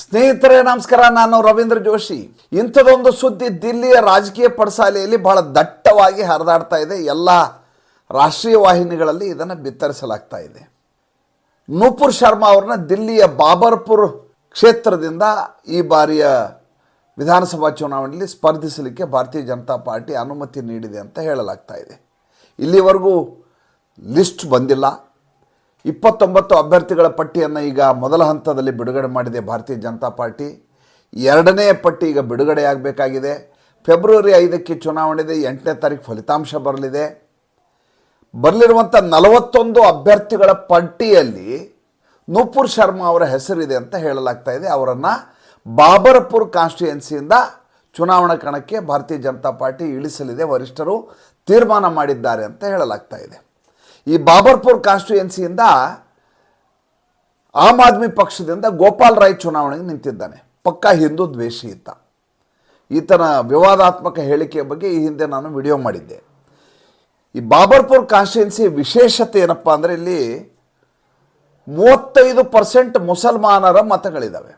ಸ್ನೇಹಿತರೆ, ನಮಸ್ಕಾರ. ನಾನು ರವೀಂದ್ರ ಜೋಶಿ. ಇಂಥದೊಂದು ಸುದ್ದಿ ದಿಲ್ಲಿಯ ರಾಜಕೀಯ ಪಡಸಾಲೆಯಲ್ಲಿ ಬಹಳ ದಟ್ಟವಾಗಿ ಹರಿದಾಡ್ತಾ ಇದೆ. ಎಲ್ಲ ರಾಷ್ಟ್ರೀಯ ವಾಹಿನಿಗಳಲ್ಲಿ ಇದನ್ನು ಬಿತ್ತರಿಸಲಾಗ್ತಾ ಇದೆ. ನೂಪುರ್ ಶರ್ಮಾ ಅವ್ರನ್ನ ದಿಲ್ಲಿಯ ಬಾಬರ್ಪುರ್ ಕ್ಷೇತ್ರದಿಂದ ಈ ಬಾರಿಯ ವಿಧಾನಸಭಾ ಚುನಾವಣೆಯಲ್ಲಿ ಸ್ಪರ್ಧಿಸಲಿಕ್ಕೆ ಭಾರತೀಯ ಜನತಾ ಪಾರ್ಟಿ ಅನುಮತಿ ನೀಡಿದೆ ಅಂತ ಹೇಳಲಾಗ್ತಾ ಇದೆ. ಇಲ್ಲಿವರೆಗೂ ಲಿಸ್ಟ್ ಬಂದಿಲ್ಲ. ಇಪ್ಪತ್ತೊಂಬತ್ತು ಅಭ್ಯರ್ಥಿಗಳ ಪಟ್ಟಿಯನ್ನು ಈಗ ಮೊದಲ ಹಂತದಲ್ಲಿ ಬಿಡುಗಡೆ ಮಾಡಿದೆ ಭಾರತೀಯ ಜನತಾ ಪಾರ್ಟಿ. ಎರಡನೇ ಪಟ್ಟಿ ಈಗ ಬಿಡುಗಡೆಯಾಗಬೇಕಾಗಿದೆ ಫೆಬ್ರವರಿ ಐದಕ್ಕೆ ಚುನಾವಣೆ ಇದೆ, ಎಂಟನೇ ತಾರೀಕು ಫಲಿತಾಂಶ ಬರಲಿದೆ. ಬರಲಿರುವಂಥ ನಲವತ್ತೊಂದು ಅಭ್ಯರ್ಥಿಗಳ ಪಟ್ಟಿಯಲ್ಲಿ ನೂಪುರ್ ಶರ್ಮಾ ಅವರ ಹೆಸರಿದೆ ಅಂತ ಹೇಳಲಾಗ್ತಾ ಇದೆ. ಅವರನ್ನು ಬಾಬರ್ಪುರ್ ಕಾನ್ಸ್ಟಿಟ್ಯುಯೆನ್ಸಿಯಿಂದ ಚುನಾವಣಾ ಕಣಕ್ಕೆ ಭಾರತೀಯ ಜನತಾ ಪಾರ್ಟಿ ಇಳಿಸಲಿದೆ. ವರಿಷ್ಠರು ತೀರ್ಮಾನ ಮಾಡಿದ್ದಾರೆ ಅಂತ ಹೇಳಲಾಗ್ತಾ ಇದೆ. ಈ ಬಾಬರ್ಪುರ್ ಕಾನ್ಸ್ಟಿಟ್ಯುಯೆನ್ಸಿಯಿಂದ ಆಮ್ ಆದ್ಮಿ ಪಕ್ಷದಿಂದ ಗೋಪಾಲ್ ರಾಯ್ ಚುನಾವಣೆಗೆ ನಿಂತಿದ್ದಾನೆ. ಪಕ್ಕಾ ಹಿಂದೂ ದ್ವೇಷಿ ಇತ್ತ ಈತನ ವಿವಾದಾತ್ಮಕ ಹೇಳಿಕೆಯ ಬಗ್ಗೆ ಈ ಹಿಂದೆ ನಾನು ವಿಡಿಯೋ ಮಾಡಿದ್ದೆ. ಈ ಬಾಬರ್ಪುರ್ ಕಾನ್ಸ್ಟಿಟ್ಯುನ್ಸಿ ವಿಶೇಷತೆ ಏನಪ್ಪ ಅಂದರೆ ಇಲ್ಲಿ ಮೂವತ್ತೈದು ಪರ್ಸೆಂಟ್ ಮುಸಲ್ಮಾನರ ಮತಗಳಿದ್ದಾವೆ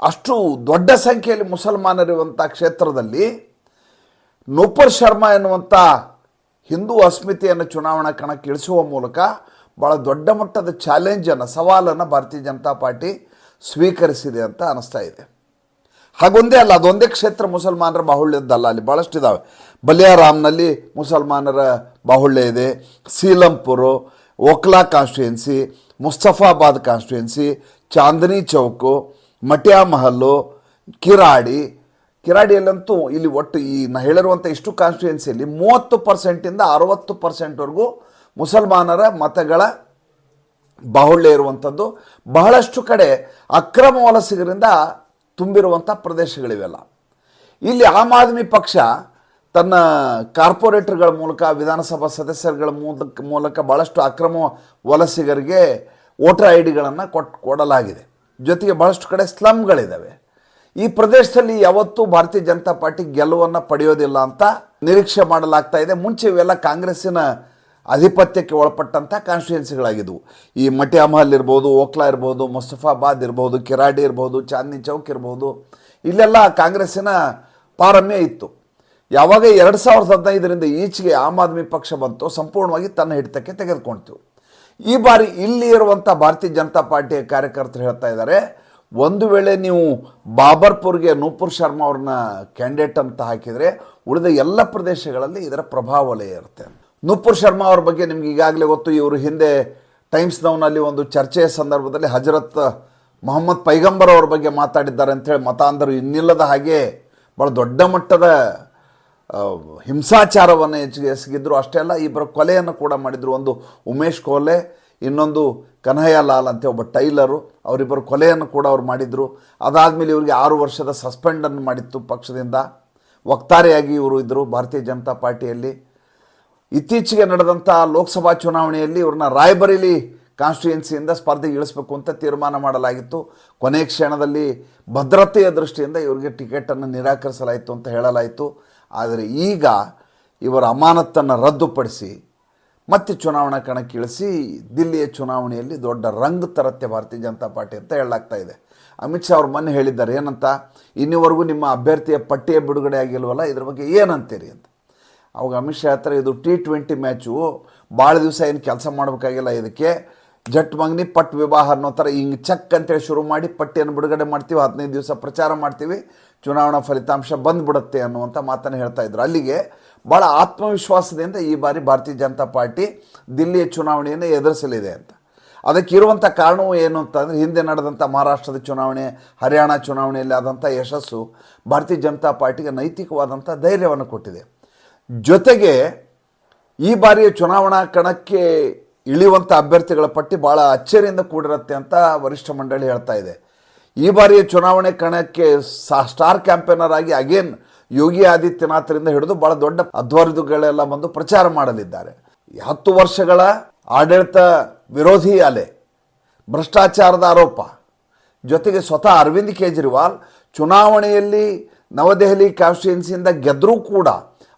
ಅಷ್ಟು ದೊಡ್ಡ ಸಂಖ್ಯೆಯಲ್ಲಿ ಮುಸಲ್ಮಾನರಿರುವಂಥ ಕ್ಷೇತ್ರದಲ್ಲಿ ನೂಪರ್ ಶರ್ಮಾ ಎನ್ನುವಂಥ ಹಿಂದೂ ಅಸ್ಮಿತೆಯನ್ನು ಚುನಾವಣಾ ಕಣಕ್ಕೆ ಇಳಿಸುವ ಮೂಲಕ ಭಾಳ ದೊಡ್ಡ ಮಟ್ಟದ ಚಾಲೆಂಜನ್ನು ಸವಾಲನ್ನು ಭಾರತೀಯ ಜನತಾ ಪಾರ್ಟಿ ಸ್ವೀಕರಿಸಿದೆ ಅಂತ ಅನಿಸ್ತಾ ಇದೆ. ಹಾಗೊಂದೇ ಅಲ್ಲ, ಅದೊಂದೇ ಕ್ಷೇತ್ರ ಮುಸಲ್ಮಾನರ ಬಾಹುಳ್ಯದ್ದಲ್ಲ ಅಲ್ಲಿ ಭಾಳಷ್ಟು ಇದ್ದಾವೆ ಬಲಿಯಾರಾಮ್ನಲ್ಲಿ ಮುಸಲ್ಮಾನರ ಬಾಹುಳ್ಯ ಇದೆ, ಸೀಲಂಪುರು ಓಕ್ಲಾ ಕಾನ್ಸ್ಟಿಟ್ಯುಯೆನ್ಸಿ ಮುಸ್ತಫಾಬಾದ್ ಕಾನ್ಸ್ಟಿಟ್ಯುಯೆನ್ಸಿ ಚಾಂದನಿ ಚೌಕು ಮಟ್ಯಾ ಮಹಲ್ಲು ಕಿರಾಡಿ ಕಿರಾಡಿಯಲ್ಲಂತೂ ಇಲ್ಲಿ ಒಟ್ಟು ಈ ನಾ ಹೇಳಿರುವಂಥ ಇಷ್ಟು ಕಾನ್ಸ್ಟಿಟ್ಯೂಯೆನ್ಸಿಯಲ್ಲಿ ಮೂವತ್ತು ಪರ್ಸೆಂಟಿಂದ ಅರವತ್ತು ಪರ್ಸೆಂಟ್ವರೆಗೂ ಮುಸಲ್ಮಾನರ ಮತಗಳ ಬಾಹುಳ್ಯ ಇರುವಂಥದ್ದು ಬಹಳಷ್ಟು ಕಡೆ ಅಕ್ರಮ ವಲಸಿಗರಿಂದ ತುಂಬಿರುವಂಥ ಪ್ರದೇಶಗಳಿವೆಲ್ಲ. ಇಲ್ಲಿ ಆಮ್ ಆದ್ಮಿ ಪಕ್ಷ ತನ್ನ ಕಾರ್ಪೊರೇಟರ್ಗಳ ಮೂಲಕ, ವಿಧಾನಸಭಾ ಸದಸ್ಯರುಗಳ ಮೂಲಕ ಮೂಲಕ ಭಾಳಷ್ಟು ಅಕ್ರಮ ವಲಸಿಗರಿಗೆ ವೋಟರ್ ಐ ಡಿಗಳನ್ನು ಕೊಟ್ಟು ಕೊಡಲಾಗಿದೆ. ಜೊತೆಗೆ ಭಾಳಷ್ಟು ಕಡೆ ಸ್ಲಮ್ಗಳಿದ್ದಾವೆ ಈ ಪ್ರದೇಶದಲ್ಲಿ ಯಾವತ್ತೂ ಭಾರತೀಯ ಜನತಾ ಪಾರ್ಟಿ ಗೆಲುವನ್ನು ಪಡೆಯೋದಿಲ್ಲ ಅಂತ ನಿರೀಕ್ಷೆ ಮಾಡಲಾಗ್ತಾ ಇದೆ. ಮುಂಚೆ ಇವೆಲ್ಲ ಕಾಂಗ್ರೆಸ್ಸಿನ ಆಧಿಪತ್ಯಕ್ಕೆ ಒಳಪಟ್ಟಂಥ ಕಾನ್ಸ್ಟಿಟ್ಯುಯೆನ್ಸಿಗಳಾಗಿದ್ವು ಈ ಮಟ್ಯಾಮಹಲ್ ಇರ್ಬೋದು ಓಕ್ಲಾ ಇರ್ಬೋದು, ಮುಸ್ತಫಾಬಾದ್ ಇರ್ಬೋದು, ಕಿರಾಡಿ ಇರ್ಬೋದು, ಚಾಂದಿನಿ ಚೌಕ್ ಇರ್ಬೋದು, ಇಲ್ಲೆಲ್ಲ ಕಾಂಗ್ರೆಸ್ಸಿನ ಪಾರಮ್ಯ ಇತ್ತು. ಯಾವಾಗ ಎರಡು ಸಾವಿರದ ಹದಿನೈದರಿಂದ ಈಚೆಗೆ ಆಮ್ ಆದ್ಮಿ ಪಕ್ಷ ಬಂತು ಸಂಪೂರ್ಣವಾಗಿ ತನ್ನ ಹಿಡಿತಕ್ಕೆ ತೆಗೆದುಕೊಳ್ತು ಈ ಬಾರಿ ಇಲ್ಲಿ ಇರುವಂಥ ಭಾರತೀಯ ಜನತಾ ಪಾರ್ಟಿಯ ಕಾರ್ಯಕರ್ತರು ಹೇಳ್ತಾ ಇದ್ದಾರೆ ಒಂದು ವೇಳೆ ನೀವು ಬಾಬರ್ಪುರ್ಗೆ ನೂಪುರ್ ಶರ್ಮಾ ಅವ್ರನ್ನ ಕ್ಯಾಂಡಿಡೇಟ್ ಅಂತ ಹಾಕಿದರೆ ಉಳಿದ ಎಲ್ಲ ಪ್ರದೇಶಗಳಲ್ಲಿ ಇದರ ಪ್ರಭಾವ ವಲಯ ಇರುತ್ತೆ. ನೂಪುರ್ ಶರ್ಮಾ ಅವ್ರ ಬಗ್ಗೆ ನಿಮ್ಗೆ ಈಗಾಗಲೇ ಗೊತ್ತು, ಇವರು ಹಿಂದೆ ಟೈಮ್ಸ್ ನೌನಲ್ಲಿ ಒಂದು ಚರ್ಚೆಯ ಸಂದರ್ಭದಲ್ಲಿ ಹಜರತ್ ಮೊಹಮ್ಮದ್ ಪೈಗಂಬರ್ ಅವ್ರ ಬಗ್ಗೆ ಮಾತಾಡಿದ್ದಾರೆ ಅಂಥೇಳಿ ಮತಾಂಧರು ಇನ್ನಿಲ್ಲದ ಹಾಗೆ ಭಾಳ ದೊಡ್ಡ ಮಟ್ಟದ ಹಿಂಸಾಚಾರವನ್ನು ಹೆಚ್ಚಿಗೆ ಎಸಗಿದ್ರು ಅಷ್ಟೇ ಅಲ್ಲ, ಇಬ್ಬರ ಕೊಲೆಯನ್ನು ಕೂಡ ಮಾಡಿದರು. ಒಂದು ಉಮೇಶ್ ಕೋಲೆ ಇನ್ನೊಂದು ಕನ್ಹಯ್ಯ ಲಾಲ್ ಅಂತ ಒಬ್ಬ ಟೈಲರು, ಅವರಿಬ್ಬರು ಕೊಲೆಯನ್ನು ಕೂಡ ಅವ್ರು ಮಾಡಿದರು. ಅದಾದಮೇಲೆ ಇವರಿಗೆ ಆರು ವರ್ಷದ ಸಸ್ಪೆಂಡನ್ನು ಮಾಡಿತ್ತು ಪಕ್ಷದಿಂದ. ವಕ್ತಾರೆಯಾಗಿ ಇವರು ಇದ್ದರು ಭಾರತೀಯ ಜನತಾ ಪಾರ್ಟಿಯಲ್ಲಿ. ಇತ್ತೀಚೆಗೆ ನಡೆದಂಥ ಲೋಕಸಭಾ ಚುನಾವಣೆಯಲ್ಲಿ ಇವ್ರನ್ನ ರಾಯ್ಬರೇಲಿ ಕಾನ್ಸ್ಟಿಟ್ಯೂಯೆನ್ಸಿಯಿಂದ ಸ್ಪರ್ಧೆಗೆ ಇಳಿಸಬೇಕು ಅಂತ ತೀರ್ಮಾನ ಮಾಡಲಾಗಿತ್ತು. ಕೊನೆ ಕ್ಷಣದಲ್ಲಿ ಭದ್ರತೆಯ ದೃಷ್ಟಿಯಿಂದ ಇವರಿಗೆ ಟಿಕೆಟನ್ನು ನಿರಾಕರಿಸಲಾಯಿತು ಅಂತ ಹೇಳಲಾಯಿತು. ಆದರೆ ಈಗ ಇವರ ಅಮಾನತನ್ನು ರದ್ದುಪಡಿಸಿ ಮತ್ತೆ ಚುನಾವಣಾ ಕಣಕ್ಕೆ ಇಳಿಸಿ ದಿಲ್ಲಿಯ ಚುನಾವಣೆಯಲ್ಲಿ ದೊಡ್ಡ ರಂಗ್ ತರತ್ತೆ ಭಾರತೀಯ ಜನತಾ ಪಾರ್ಟಿ ಅಂತ ಹೇಳಲಾಗ್ತಾ ಇದೆ. ಅಮಿತ್ ಶಾ ಅವ್ರು ಮೊನ್ನೆ ಹೇಳಿದ್ದಾರೆ, ಏನಂತ? ಇನ್ನಿವರೆಗೂ ನಿಮ್ಮ ಅಭ್ಯರ್ಥಿಯ ಪಟ್ಟಿಯ ಬಿಡುಗಡೆ ಆಗಿಲ್ವಲ್ಲ, ಇದ್ರ ಬಗ್ಗೆ ಏನಂತೀರಿ? ಅಂತ. ಅವಾಗ ಅಮಿತ್ ಶಾ ಹತ್ರ ಇದು ಟಿ ಟ್ವೆಂಟಿ ಮ್ಯಾಚು ಭಾಳ ದಿವಸ ಏನು ಕೆಲಸ ಮಾಡಬೇಕಾಗಿಲ್ಲ ಇದಕ್ಕೆ. ಜಟ್ ಮಂಗ್ನಿ, ಪಟ್ ವಿವಾಹ ಅನ್ನೋ ಥರ ಹಿಂಗೆ ಚೆಕ್ ಅಂತೇಳಿ ಶುರು ಮಾಡಿ ಪಟ್ಟಿಯನ್ನು ಬಿಡುಗಡೆ ಮಾಡ್ತೀವಿ, ಹದಿನೈದು ದಿವಸ ಪ್ರಚಾರ ಮಾಡ್ತೀವಿ, ಚುನಾವಣಾ ಫಲಿತಾಂಶ ಬಂದ್ಬಿಡುತ್ತೆ ಅನ್ನುವಂಥ ಮಾತನ್ನು ಹೇಳ್ತಾ ಇದ್ರು. ಅಲ್ಲಿಗೆ ಭಾಳ ಆತ್ಮವಿಶ್ವಾಸದಿಂದ ಈ ಬಾರಿ ಭಾರತೀಯ ಜನತಾ ಪಾರ್ಟಿ ದಿಲ್ಲಿಯ ಚುನಾವಣೆಯನ್ನು ಎದುರಿಸಲಿದೆ ಅಂತ. ಅದಕ್ಕೆ ಇರುವಂಥ ಕಾರಣವೂ ಏನು ಅಂತಂದರೆ ಹಿಂದೆ ನಡೆದಂಥ ಮಹಾರಾಷ್ಟ್ರದ ಚುನಾವಣೆ, ಹರಿಯಾಣ ಚುನಾವಣೆಯಲ್ಲಿ ಆದಂಥ ಯಶಸ್ಸು ಭಾರತೀಯ ಜನತಾ ಪಾರ್ಟಿಗೆ ನೈತಿಕವಾದಂಥ ಧೈರ್ಯವನ್ನು ಕೊಟ್ಟಿದೆ. ಜೊತೆಗೆ ಈ ಬಾರಿಯ ಚುನಾವಣಾ ಕಣಕ್ಕೆ ಇಳಿಯುವಂಥ ಅಭ್ಯರ್ಥಿಗಳ ಪಟ್ಟಿ ಭಾಳ ಅಚ್ಚರಿಯಿಂದ ಕೂಡಿರುತ್ತೆ ಅಂತ ವರಿಷ್ಠ ಮಂಡಳಿ ಹೇಳ್ತಾ ಇದೆ. ಈ ಬಾರಿಯ ಚುನಾವಣೆ ಕಣಕ್ಕೆ ಸ್ಟಾರ್ ಕ್ಯಾಂಪೇನರ್ ಆಗಿ ಅಗೇನ್ ಯೋಗಿ ಆದಿತ್ಯನಾಥರಿಂದ ಹಿಡಿದು ಬಹಳ ದೊಡ್ಡ ಅಧ್ವರ್ದುಗಳೆಲ್ಲ ಬಂದು ಪ್ರಚಾರ ಮಾಡಲಿದ್ದಾರೆ. ಹತ್ತು ವರ್ಷಗಳ ಆಡಳಿತ ವಿರೋಧಿ ಅಲೆ, ಭ್ರಷ್ಟಾಚಾರದ ಆರೋಪ, ಜೊತೆಗೆ ಸ್ವತಃ ಅರವಿಂದ್ ಕೇಜ್ರಿವಾಲ್ ಚುನಾವಣೆಯಲ್ಲಿ ನವದೆಹಲಿ ಕಾನ್ಸ್ಟಿಟ್ಯೂನ್ಸಿಯಿಂದ ಗೆದ್ದರೂ ಕೂಡ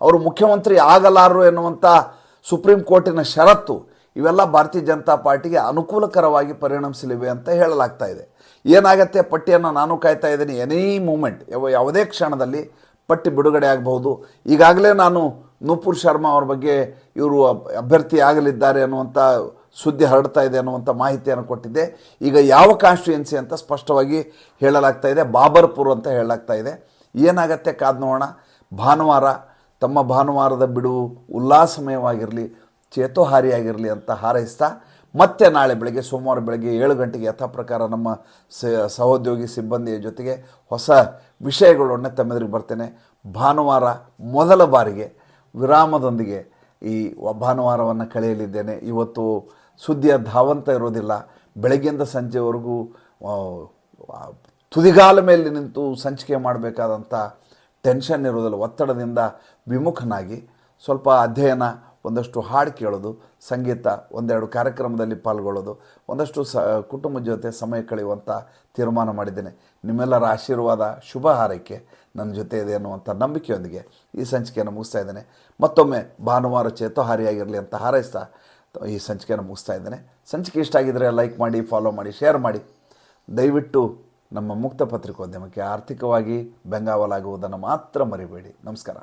ಅವರು ಮುಖ್ಯಮಂತ್ರಿ ಆಗಲಾರರು ಎನ್ನುವಂಥ ಸುಪ್ರೀಂ ಕೋರ್ಟಿನ ಷರತ್ತು ಇವೆಲ್ಲ ಭಾರತೀಯ ಜನತಾ ಪಾರ್ಟಿಗೆ ಅನುಕೂಲಕರವಾಗಿ ಪರಿಣಮಿಸಲಿವೆ ಅಂತ ಹೇಳಲಾಗ್ತಾ ಇದೆ. ಏನಾಗತ್ತೆ ಪಟ್ಟಿಯನ್ನು ನಾನು ಕಾಯ್ತಾ ಇದ್ದೀನಿ, ಎನಿ ಮೂಮೆಂಟ್, ಯಾವ ಯಾವುದೇ ಕ್ಷಣದಲ್ಲಿ ಪಟ್ಟಿ ಬಿಡುಗಡೆ ಆಗಬಹುದು. ಈಗಾಗಲೇ ನಾನು ನೂಪುರ್ ಶರ್ಮಾ ಅವ್ರ ಬಗ್ಗೆ ಇವರು ಅಭ್ಯರ್ಥಿ ಆಗಲಿದ್ದಾರೆ ಅನ್ನುವಂಥ ಸುದ್ದಿ ಹರಡ್ತಾ ಇದೆ ಅನ್ನುವಂಥ ಮಾಹಿತಿಯನ್ನು ಕೊಟ್ಟಿದ್ದೆ. ಈಗ ಯಾವ ಕಾನ್ಸ್ಟಿಟ್ಯೂಯೆನ್ಸಿ ಅಂತ ಸ್ಪಷ್ಟವಾಗಿ ಹೇಳಲಾಗ್ತಾ ಇದೆ. ಬಾಬರ್ಪುರ್ ಅಂತ ಹೇಳಲಾಗ್ತಾ ಇದೆ. ಏನಾಗತ್ತೆ ಕಾದ್ ನೋಡೋಣ. ಭಾನುವಾರ, ತಮ್ಮ ಭಾನುವಾರದ ಬಿಡುವು ಉಲ್ಲಾಸಮಯವಾಗಿರಲಿ, ಚೇತೋಹಾರಿಯಾಗಿರಲಿ ಅಂತ ಹಾರೈಸ್ತಾ ಮತ್ತೆ ನಾಳೆ ಬೆಳಗ್ಗೆ ಸೋಮವಾರ ಬೆಳಗ್ಗೆ ಏಳು ಗಂಟೆಗೆ ಯಥಾ ಪ್ರಕಾರ ನಮ್ಮ ಸಹೋದ್ಯೋಗಿ ಸಿಬ್ಬಂದಿಯ ಜೊತೆಗೆ ಹೊಸ ವಿಷಯಗಳೊಡನೆ ತಮ್ಮೆದುರಿಗೆ ಬರ್ತೇನೆ. ಭಾನುವಾರ ಮೊದಲ ಬಾರಿಗೆ ವಿರಾಮದೊಂದಿಗೆ ಈ ಭಾನುವಾರವನ್ನು ಕಳೆಯಲಿದ್ದೇನೆ. ಇವತ್ತು ಸುದ್ದಿಯ ಧಾವಂತ ಇರೋದಿಲ್ಲ ಬೆಳಗ್ಗೆಯಿಂದ ಸಂಜೆವರೆಗೂ ತುದಿಗಾಲ ಮೇಲೆ ನಿಂತು ಸಂಚಿಕೆ ಮಾಡಬೇಕಾದಂಥ ಟೆನ್ಷನ್ ಇರೋದಿಲ್ಲ ಒತ್ತಡದಿಂದ ವಿಮುಖನಾಗಿ ಸ್ವಲ್ಪ ಅಧ್ಯಯನ ಒಂದಷ್ಟು ಹಾಡು ಕೇಳೋದು, ಸಂಗೀತ, ಒಂದೆರಡು ಕಾರ್ಯಕ್ರಮದಲ್ಲಿ ಪಾಲ್ಗೊಳ್ಳೋದು, ಒಂದಷ್ಟು ಸ ಕುಟುಂಬದ ಜೊತೆ ಸಮಯ ಕಳೆಯುವಂಥ ತೀರ್ಮಾನ ಮಾಡಿದ್ದೇನೆ. ನಿಮ್ಮೆಲ್ಲರ ಆಶೀರ್ವಾದ, ಶುಭ ಹಾರೈಕೆ ನನ್ನ ಜೊತೆ ಇದೆ ಅನ್ನುವಂಥ ನಂಬಿಕೆಯೊಂದಿಗೆ ಈ ಸಂಚಿಕೆಯನ್ನು ಮುಗಿಸ್ತಾ ಇದ್ದೇನೆ. ಮತ್ತೊಮ್ಮೆ ಭಾನುವಾರ ಚೇತೋಹಾರಿಯಾಗಿರಲಿ ಅಂತ ಹಾರೈಸ್ತಾ ಈ ಸಂಚಿಕೆಯನ್ನು ಮುಗಿಸ್ತಾ ಇದ್ದೇನೆ. ಸಂಚಿಕೆ ಇಷ್ಟ ಆಗಿದ್ದರೆ ಲೈಕ್ ಮಾಡಿ, ಫಾಲೋ ಮಾಡಿ, ಶೇರ್ ಮಾಡಿ. ದಯವಿಟ್ಟು ನಮ್ಮ ಮುಕ್ತ ಪತ್ರಿಕೋದ್ಯಮಕ್ಕೆ ಆರ್ಥಿಕವಾಗಿ ಬೆಂಗಾವಲಾಗುವುದನ್ನು ಮಾತ್ರ ಮರಿಬೇಡಿ. ನಮಸ್ಕಾರ.